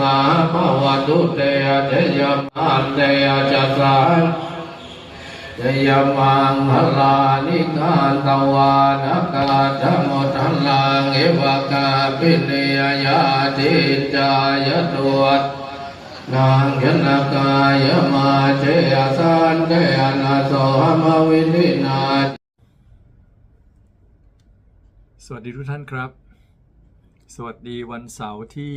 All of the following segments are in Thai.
ยจะสาภวตุเตยเตยปันเตยจะสาเตยมังหลานิกาตวานกาธรรมทัลลังเอวกาปิเนยยาติจายตัวนางยนกายมาเจยสันเตยนาโสมวินินาสวัสดีทุกท่านครับ สวัสดีวันเสาร์ที่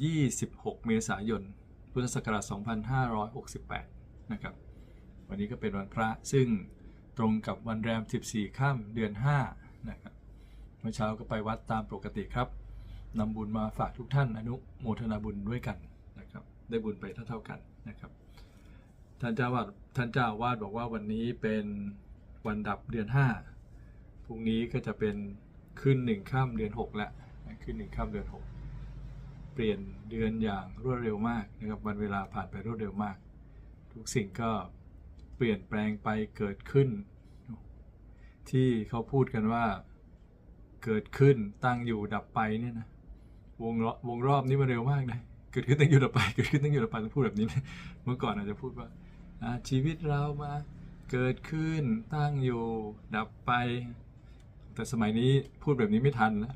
26 เมษายน พุทธศักราช 2568 นะครับ วันนี้ก็เป็นวันพระซึ่งตรงกับวันแรม 14ค่ำเดือน 5 นะครับ เมื่อเช้าก็ไปวัดตามปกติครับ นำบุญมาฝากทุกท่านอนุโมทนาบุญด้วยกันนะครับ ได้บุญไปเท่าๆกันนะครับ ท่านเจ้าวาดท่านเจ้าวาดบอกว่าวันนี้เป็นวันดับเดือน 5 พรุ่งนี้ก็จะเป็นขึ้นหนึ่งข้ามเดือน 6 แล้วนะขึ้นหนึ่งข้ามเดือน 6 เปลี่ยนเดือนอย่างรวดเร็วมากนะครับวันเวลาผ่านไปรวดเร็วมาก ทุกสิ่งก็เปลี่ยนแปลงไปเกิดขึ้น ที่เขาพูดกันว่า เกิดขึ้นตั้งอยู่ดับไปเนี่ยนะวงรอบวงรอบนี้มันเร็วมากนะเกิดขึ้นตั้งอยู่ดับไป เกิดขึ้นตั้งอยู่ดับไปต้องพูดแบบนี้นะเมื่อก่อนอาจจะพูดว่าอ่าชีวิตเรามาเกิดขึ้นตั้งอยู่ดับไป แต่สมัยนี้พูดแบบนี้ไม่ทันนะ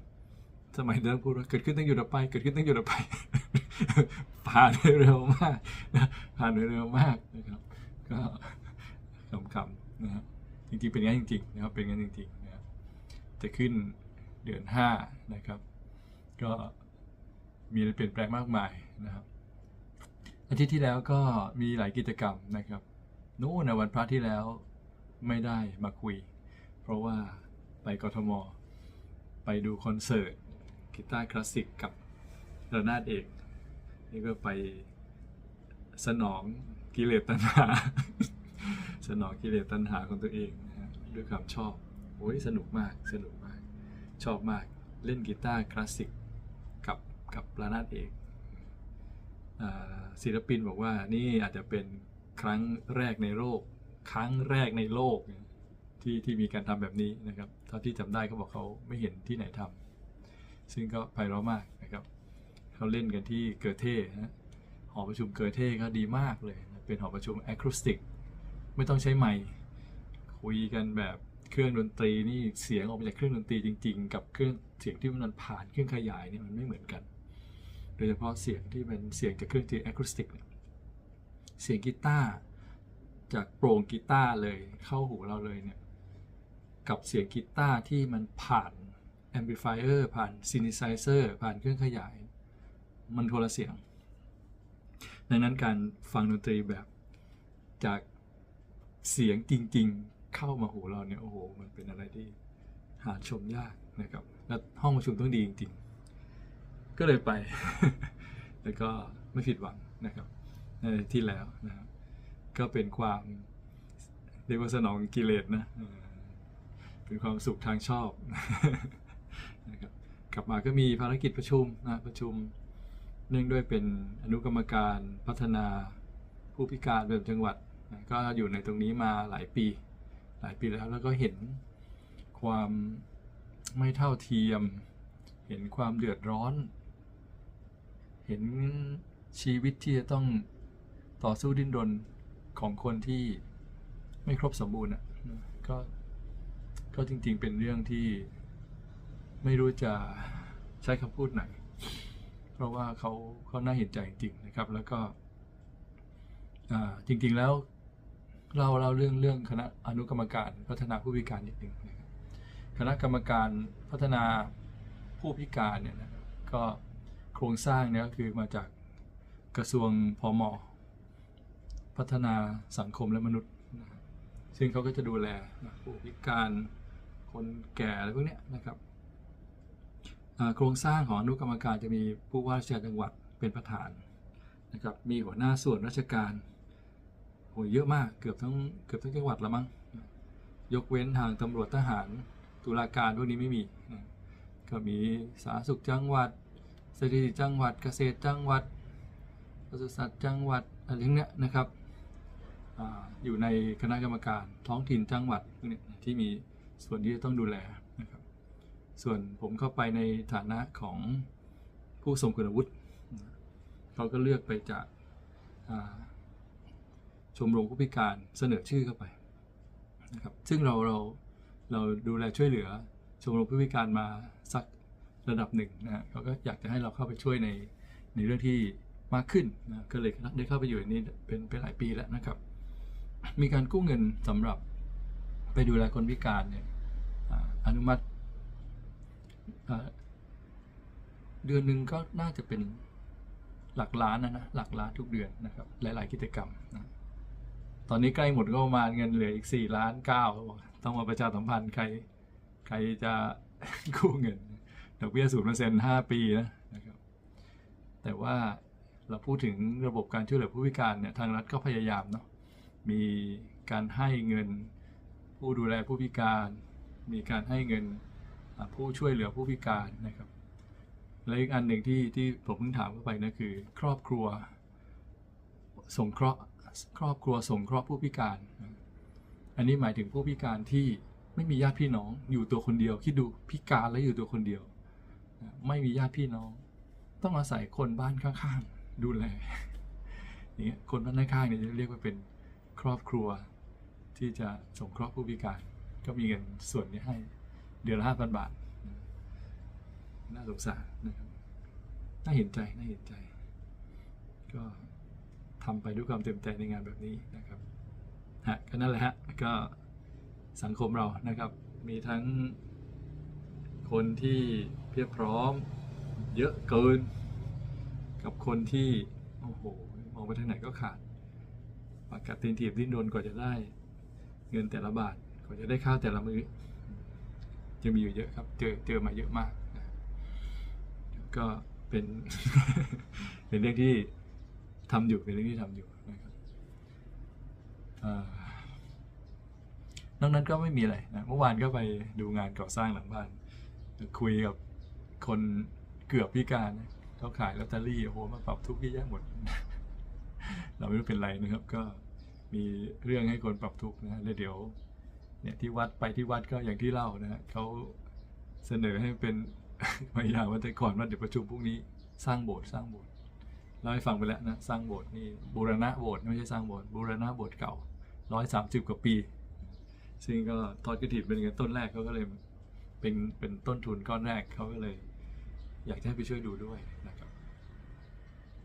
สมัยนั้นพูดว่าเกิดขึ้นตั้งอยู่ดับไป เกิดขึ้นตั้งอยู่ดับไป ผ่านเร็วมากนะผ่านเร็วมากนะครับ ก็ขำๆนะครับจริงๆเป็นงั้นจริงๆนะครับเป็นงั้นจริงๆนะครับจะขึ้นเดือนห้านะครับ ก็มีอะไรเปลี่ยนแปลงมากมายนะครับอาทิตย์ที่แล้วก็มีหลายกิจกรรมนะครับนู่นในวันพระที่แล้วไม่ได้มาคุย เพราะว่าไปกทม ไปดูคอนเสิร์ต กีตาร์คลาสสิกกับระนาดเอก นี่ก็ไปสนองกิเลสตัณหา สนองกิเลสตัณหาของตัวเองนะด้วยความชอบโอ้ยสนุกมากสนุกมาก ชอบมากเล่นกีตาร์คลาสสิกกับกับระนาดเอกศิลปินบอกว่านี่อาจจะเป็นครั้งแรกในโลก ครั้งแรกในโลกที่ที่มีการทำแบบนี้นะครับเท่าที่จำได้เขาบอกเขาไม่เห็นที่ไหนทำ ซึ่งก็ไพเราะมากนะครับเขาเล่นกันที่เกิร์เท่นะหอประชุมเกิร์เท่ก็ดีมากเลยนะเป็นหอประชุมแอคูสติกไม่ต้องใช้ไมค์คุยกันแบบเครื่องดนตรีนี่เสียงออกมาจากเครื่องดนตรีจริง ๆ กับเครื่องเสียงที่มันผ่านเครื่องขยายเนี่ยมันไม่เหมือนกัน โดยเฉพาะเสียงที่เป็นเสียงจากเครื่องดนตรีแอคูสติกเนี่ยเสียงกีตาร์จากโปร่งกีตาร์เลยเข้าหูเราเลยเนี่ยกับเสียงกีตาร์ที่มันผ่าน แอมพลิฟายเออร์ผ่านซินิไซเซอร์ผ่านเครื่องขยาย มันโทรเสียง ดังนั้นการฟังดนตรีแบบจากเสียงจริงๆ เข้ามาหูเราเนี่ยโอ้โห มันเป็นอะไรที่หาชมยากนะครับ และห้องประชุมต้องดีจริงๆ ก็เลยไป แล้วก็ไม่ผิดหวังนะครับในที่แล้วนะครับ ก็เป็นความเรียกว่าสนองกิเลสนะเออเป็นความสุขทางชอบ นะครับกลับมาก็มีภารกิจประชุมนะประชุม เนื่องด้วยเป็นอนุกรรมการพัฒนาผู้พิการแบบจังหวัดนะก็อยู่ในตรงนี้มาหลายปี หลายปีแล้วแล้วก็เห็นความไม่เท่าเทียม เห็นความเดือดร้อน เห็นชีวิตที่จะต้องต่อสู้ดิ้นรนของคนที่ไม่ครบสมบูรณ์อะก็ก็จริงๆเป็นเรื่องที่ ไม่รู้จะใช้คำพูดไหน เพราะว่าเขาเขาน่าเห็นใจจริงนะครับ แล้วก็จริงๆแล้วเราเราเรื่องเรื่องคณะอนุกรรมการพัฒนาผู้พิการนิดหนึ่งนะครับคณะกรรมการพัฒนาผู้พิการเนี่ยนะก็โครงสร้างเนี่ยก็คือมาจากกระทรวงพอมพัฒนาสังคมและมนุษย์ซึ่งเขาก็จะดูแลผู้พิการคนแก่อะไรพวกเนี้ยนะครับ โครงสร้างของอนุกรรมการจะมีผู้ว่าราชการจังหวัดเป็นประธานนะครับมีหัวหน้าส่วนราชการโหเยอะมากเกือบทั้งเกือบทั้งจังหวัดละมั้งยกเว้นทางตำรวจทหารตุลาการพวกนี้ไม่มีก็มีสาธารณสุขจังหวัดสถิติจจังหวัดเกษตรจังหวัดปศุสัตว์จังหวัดอะไรทั้งเนี้ยนะครับออยู่ในคณะกรรมการท้องถิ่นจังหวัดที่มีส่วนที่จะต้องดูแล ส่วนผมเข้าไปในฐานะของผู้ทรงคุณวุฒิเขาก็เลือกไปจากชมรมผู้พิการเสนอชื่อเข้าไปนะครับซึ่งเราเราเราดูแลช่วยเหลือชมรมผู้พิการมาสักระดับหนึ่งนะฮะเขาก็อยากจะให้เราเข้าไปช่วยในในเรื่องที่มากขึ้นนะก็เลยได้เข้าไปอยู่ในนี้เป็นเป็นหลายปีแล้วนะครับ มีการกู้เงินสำหรับไปดูแลคนพิการเนี่ยออนุมัติ เดือนหนึ่งก็น่าจะเป็นหลักล้านนะนะหลักล้านทุกเดือนนะครับ หลาย ๆ กิจกรรมนะตอนนี้ใกล้หมดก็ประมาณเงินเหลืออีกสี่ล้านเก้าต้องมาประชาสัมพันธ์ใครใครจะกู้เงินดอกเบี้ยศูนย์เปอร์เซ็นต์ห้าปีนะนะครับ แต่ว่าเราพูดถึงระบบการช่วยเหลือผู้พิการเนี่ยทางรัฐก็พยายามเนาะมีการให้เงินผู้ดูแลผู้พิการ มีการให้เงิน ผู้ช่วยเหลือผู้พิการนะครับ และอีกอันหนึ่งที่ที่ผมเพิ่งถามเข้าไปนะคือ ครอบครัวสงเคราะห์ครอบครัวสงเคราะห์ผู้พิการ อันนี้หมายถึงผู้พิการที่ไม่มีญาติพี่น้องอยู่ตัวคนเดียวคิดดูพิการแล้วอยู่ตัวคนเดียว ไม่มีญาติพี่น้อง ต้องอาศัยคนบ้านข้างๆ ดูแลอย่างเงี้ยคนบ้านข้างๆเนี่ยจะเรียกว่าเป็นครอบครัวที่จะสงเคราะห์ผู้พิการ ก็มีเงินส่วนนี้ให้ เดือนละห้าพันบาท น่าสงสารนะครับ น่าเห็นใจ น่าเห็นใจ ก็ทำไปด้วยความเต็มใจในงานแบบนี้นะครับฮะก็นั่นแหละฮะ ก็สังคมเรานะครับ มีทั้งคนที่เพียบพร้อม เยอะเกิน กับคนที่โอ้โหมองไปทางไหนก็ขาดปากกัดตีนถีบดิ้นรนกว่าจะได้ เงินแต่ละบาทกว่าจะได้ข้าวแต่ละมื้อ จะมีอยู่เยอะครับ เจอเจอมาเยอะมากนะก็เป็นเป็นเรื่องที่ทำอยู่เป็นเรื่องที่ทำอยู่นะครับอ่านอกนั้นก็ไม่มีอะไรนะเมื่อวานก็ไปดูงานก่อสร้างหลังบ้าน คุยกับคนเกือบพิการเขาขายลอตเตอรี่โอ้โหมาปรับทุกข์เยอะแยะหมด เราไม่รู้เป็นไรนะครับ ก็มีเรื่องให้คนปรับทุกข์นะฮะแล้วเดี๋ยว เนี่ยที่วัดไปที่วัดก็อย่างที่เล่านะฮะเขาเสนอให้เป็นพยายาว่าแต่ก่อนว่าเดี๋ยวประชุมพรุ่งนี้สร้างโบสถ์สร้างโบสถ์เล่าให้ฟังไปแล้วนะสร้างโบสถ์นี่บูรณะโบสถ์ไม่ใช่สร้างโบสถ์บูรณะโบสถ์เก่าร้อยสามสิบกว่าปี ซึ่งก็ทอดกระถิ่นเป็นเงินต้นแรกเขาก็เลยเป็นเป็นต้นทุนก้อนแรกเขาก็เลย อยากให้ไปช่วยดูด้วยนะครับ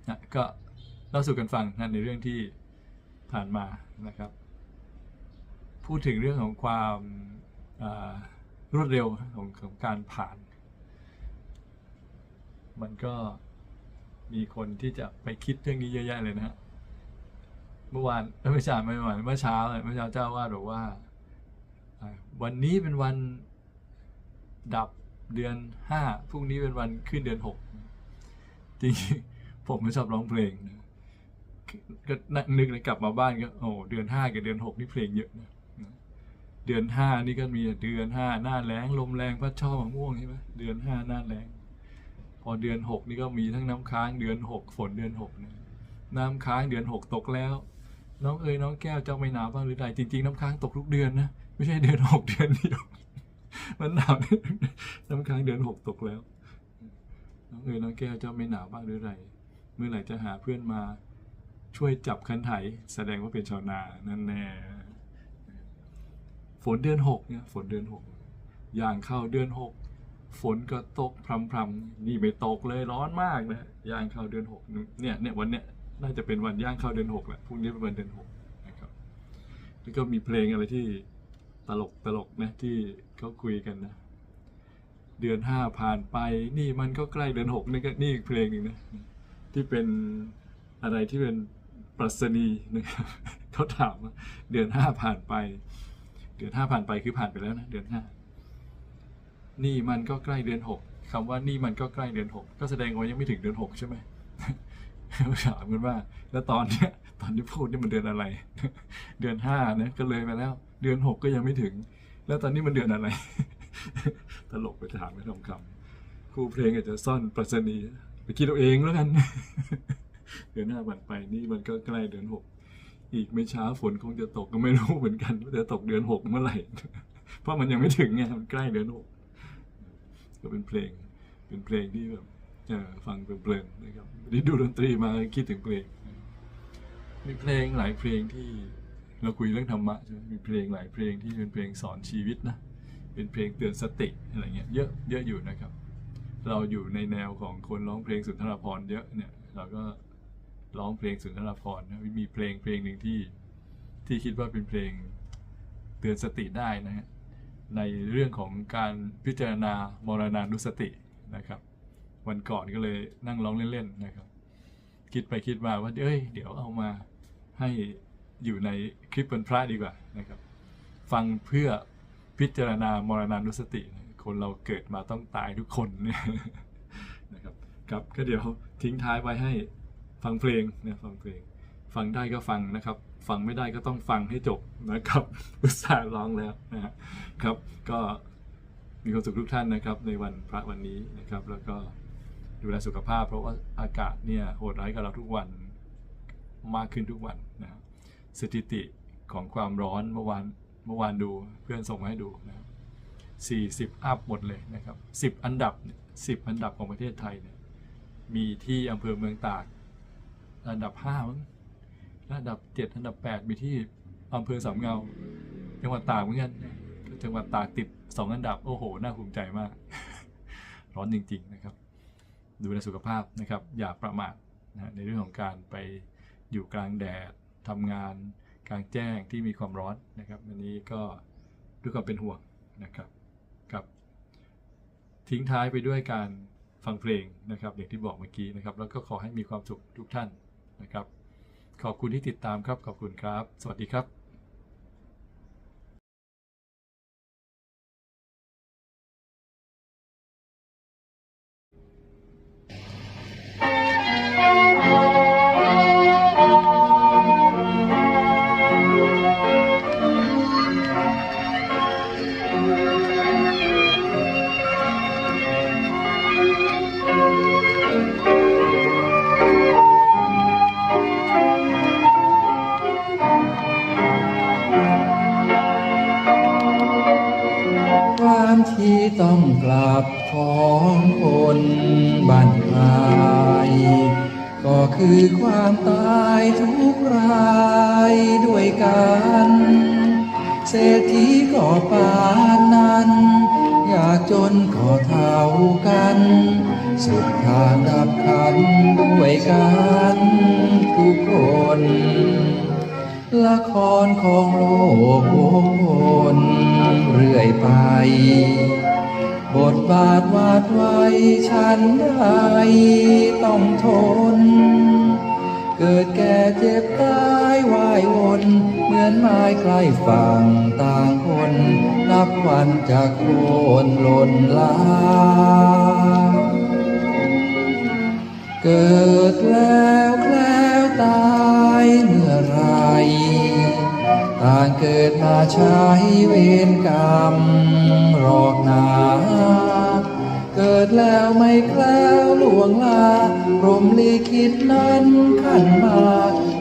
นะก็เล่าสู่กันฟังนะในเรื่องที่ผ่านมานะครับ พูดถึงเรื่องของความรวดเร็วของของการผ่าน มันก็มีคนที่จะไปคิดเรื่องนี้เยอะแยะเลยนะฮะเมื่อวานเอ้ยไม่ใช่ไม่เมื่อวานเมื่อเช้าเลยเมื่อเช้าเจ้าว่าบอกว่า วันนี้เป็นวันดับเดือนห้าพรุ่งนี้เป็นวันขึ้นเดือนหกจริงผมไม่ชอบร้องเพลงนะก็นึกเลยกลับมาบ้านก็โอ้เดือนห้ากับเดือนหกนี่เพลงเยอะนะ เดือนห้านี่ก็มีเดือนห้าหน้าแรงลมแรงพัดช่อมะม่วงใช่ไหมเดือนห้าหน้าแรงพอเดือนหกนี่ก็มีทั้งน้ำค้างเดือนหกฝนเดือนหกนะน้ำค้างเดือนหกตกแล้ว น้องเอ๋ยน้องแก้วเจ้าไม่หนาวบ้างหรือไรจริง ๆ น้ำค้างตกทุกเดือนนะไม่ใช่เดือนหกเดือนเดียวมันหนาวน้ำค้างเดือนหกตกแล้ว น้องเอ๋ยน้องแก้วเจ้าไม่หนาวบ้างหรือไรเมื่อไหร่จะหาเพื่อนมาช่วยจับคันไถแสดงว่าเป็นชาวนานั่นแน่ ฝนเดือนหกเนี่ยฝนเดือนหกอย่างเข้าเดือนหกฝนก็ตกพรำพรำๆนี่ไม่ตกเลยร้อนมากนะย่างเข้าเดือนหกเนี่ยเนี่ยวันเนี้ยน่าจะเป็นวันย่างเข้าเดือนหกแหละพรุ่งนี้เป็นวันเดือนหกนะครับแล้วก็มีเพลงอะไรที่ตลกตลกนะที่เขาคุยกันนะเดือนห้าผ่านไป นี่มันก็ใกล้เดือนหกนี่ก็นี่อีกเพลงหนึ่งนะที่เป็นอะไรที่เป็นปรัชนีนะครับเขาถามว่าเดือนห้าผ่านไป ดือนห้าผ่านไปคือผ่านไปแล้วนะเดือนห้านี่มันก็ใกล้เดือนหกคำว่านี่มันก็ใกล้เดือนหกก็แสดงว่ายังไม่ถึงเดือนหกใช่ไหมเขาถามกันว่า แล้วตอนเนี้ยตอนที่พูดนี่มันเดือนอะไร เดือนห้านะก็เลยไปแล้ว เดือนหกก็ยังไม่ถึง แล้วตอนนี้มันเดือนอะไร ตลกไปถามไปทำคำครูเพลงอาจจะซ่อนปรัชนีไปคิดเอาเองแล้วกัน เดือนห้าผ่านไปนี่มันก็ใกล้เดือนหก อีกไม่ช้าฝนคงจะตกก็ไม่รู้เหมือนกันว่าจะตกเดือนหกเมื่อไหร่ เพราะมันยังไม่ถึงไงมันใกล้เดือนหกก็เป็นเพลง เป็นเพลงที่แบบฟังเพลินๆนะครับได้ดูดนตรีมาคิดถึงเพลง มีเพลงหลายเพลงที่เราคุยเรื่องธรรมะใช่ไหมมีเพลงหลายเพลงที่เป็นเพลงสอนชีวิตนะเป็นเพลงเตือนสติอะไรเงี้ยเยอะเยอะอยู่นะครับ เราอยู่ในแนวของคนร้องเพลงสุนทรภรเยอะเนี่ยเราก็ ร้องเพลงสุนทรภรณ์มีเพลงเพลงหนึ่งที่ที่คิดว่าเป็นเพลงเตือนสติได้นะฮะในเรื่องของการพิจารณามรณานุสตินะครับ วันก่อนก็เลยนั่งร้องเล่นๆนะครับ คิดไปคิดมาว่าเอ้ยเดี๋ยวเอามาให้อยู่ในคลิปเป็นพระดีกว่านะครับ ฟังเพื่อพิจารณามรณานุสติ คนเราเกิดมาต้องตายทุกคนเนี่ยนะครับครับก็เดี๋ยวทิ้งท้ายไว้ให้ ฟังเพลงนะฟังเพลง ฟังได้ก็ฟังนะครับ ฟังไม่ได้ก็ต้องฟังให้จบนะครับอุตส่าห์ร้องแล้วนะครับก็มีความสุขทุกท่านนะครับ ในวันพระวันนี้นะครับ แล้วก็ดูแลสุขภาพ เพราะว่าอากาศเนี่ยโหดร้ายกับเราทุกวันมากขึ้นทุกวันนะครับสถิติของความร้อนเมื่อวานเมื่อวานดูเพื่อนส่งมาให้ดูนะครับ40 อัพหมดเลยนะครับ 10 อันดับเนี่ย10 อันดับของประเทศไทยเนี่ยมีที่อำเภอเมืองตาก อันดับ5มั้งและอันดับ7อันดับ8มีที่อำเภอสามเงา จังหวัดตากเหมือนกันจังหวัดตากติด2อันดับโอ้โหน่าภูมิใจมาก ร้อนจริง ๆ นะครับ ดูแลสุขภาพนะครับ อย่าประมาทนะในเรื่องของการไปอยู่กลางแดดทำงานกลางแจ้งที่มีความร้อนนะครับอันนี้ก็ด้วยความเป็นห่วงนะครับครับทิ้งท้ายไปด้วยการฟังเพลงนะครับอย่างที่บอกเมื่อกี้นะครับ แล้วก็ขอให้มีความสุขทุกท่าน นะครับ ขอบคุณที่ติดตามครับ ขอบคุณครับ สวัสดีครับ ต้องกลับของคนบ้านปลายก็คือความตายทุกรายด้วยกัน เศรษฐีก็ปานนั้น อยากจนก็เท่ากัน สุดทางดับขันด้วยกันทุกคนละครของโลกวงวนเรื่อยไป บทบาทวาดไว้ฉันใดต้องทน เกิดแก่เจ็บตายวายวนเหมือนไม้ใกล้ฝั่งต่างคน นับวันจะโคนหล่นลา เกิดแล้วแคล้วตายเมื่อไร ต่างเกิดมาใช้เวรกรรมหรอกนาเกิดแล้วไม่แคล้วล่วงลาพรมลิขิตนั้นขันมา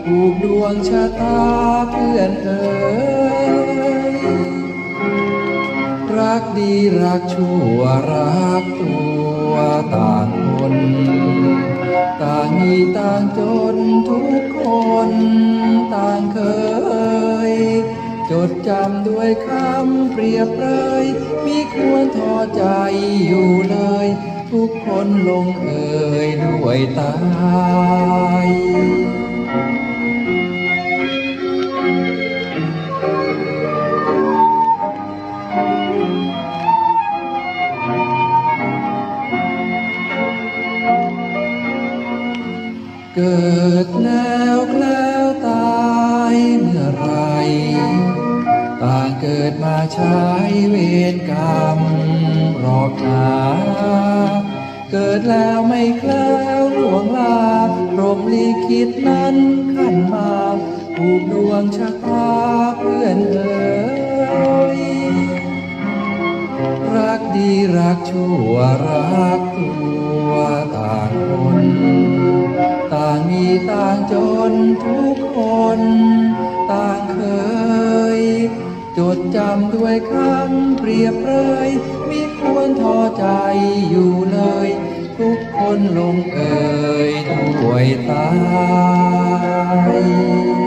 ผูกดวงชะตาเพื่อนเอ๋ยรักดีรักชั่วรักตัวต่างคน ต่างมีต่างจนทุกคน ดจำด้วยคำเปรียบเลยมีควรท้อใจอยู่เลย ทุกคนลงเอ่ยด้วยตายเกิดแล้วแล้ กิดมาใช้เวรกรรมรอกหาเกิดแล้วไม่แคล้วล่วงลาพรมลิขิตนั้นขันมาผูกดวงชะตาเพื่อนเอ๋ยรักดีรักชั่วรักตัวต่างคนต่างมีต่างจนทุกคน ต่างเคย จดจำด้วยคำเปรียบเลยมิควรท้อใจอยู่เลย ทุกคนลงเอ่ยด้วยตาย